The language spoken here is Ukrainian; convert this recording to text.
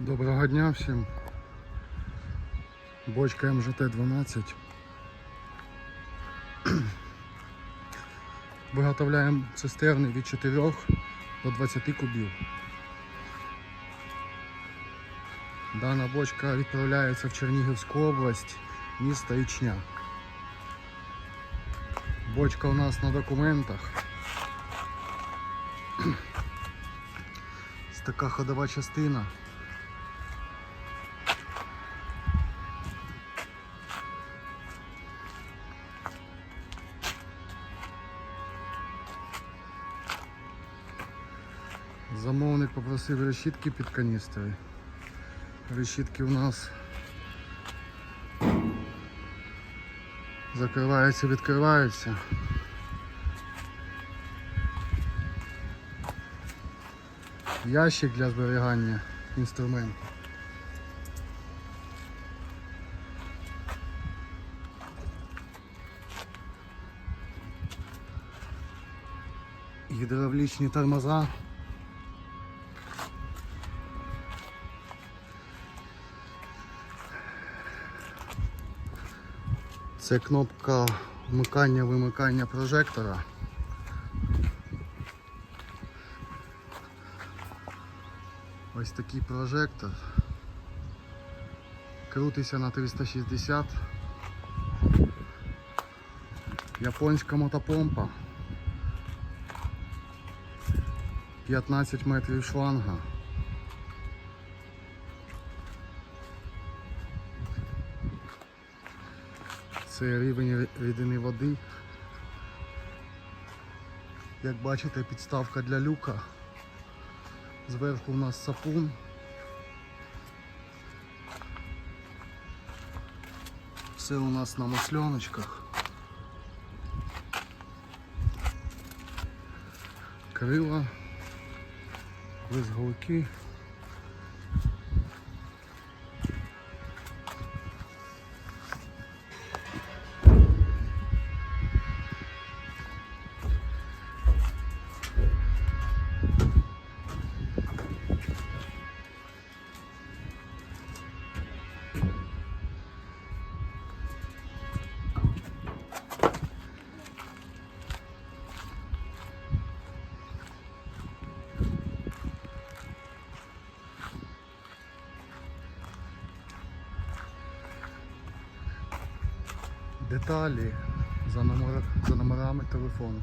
Доброго дня всім. Бочка МЖТ-12. Виготовляємо цистерни від 4 до 20 кубів. Дана бочка відправляється в Чернігівську область, місто Ічня. Бочка у нас на документах. Така ходова частина. Замовник попросив решітки під каністри. Решітки у нас закриваються, відкриваються. Ящик для зберігання інструментів. Гідравлічні тормоза. Це кнопка вмикання-вимикання прожектора. Ось такий прожектор. Крутиться на 360. Японська мотопомпа. 15 метрів шланга. Це рівень рідини води. Як бачите, підставка для люка. Зверху у нас сапун. Все у нас на масльоночках. Крила, визголки. Деталі за, номер, за номерами телефону.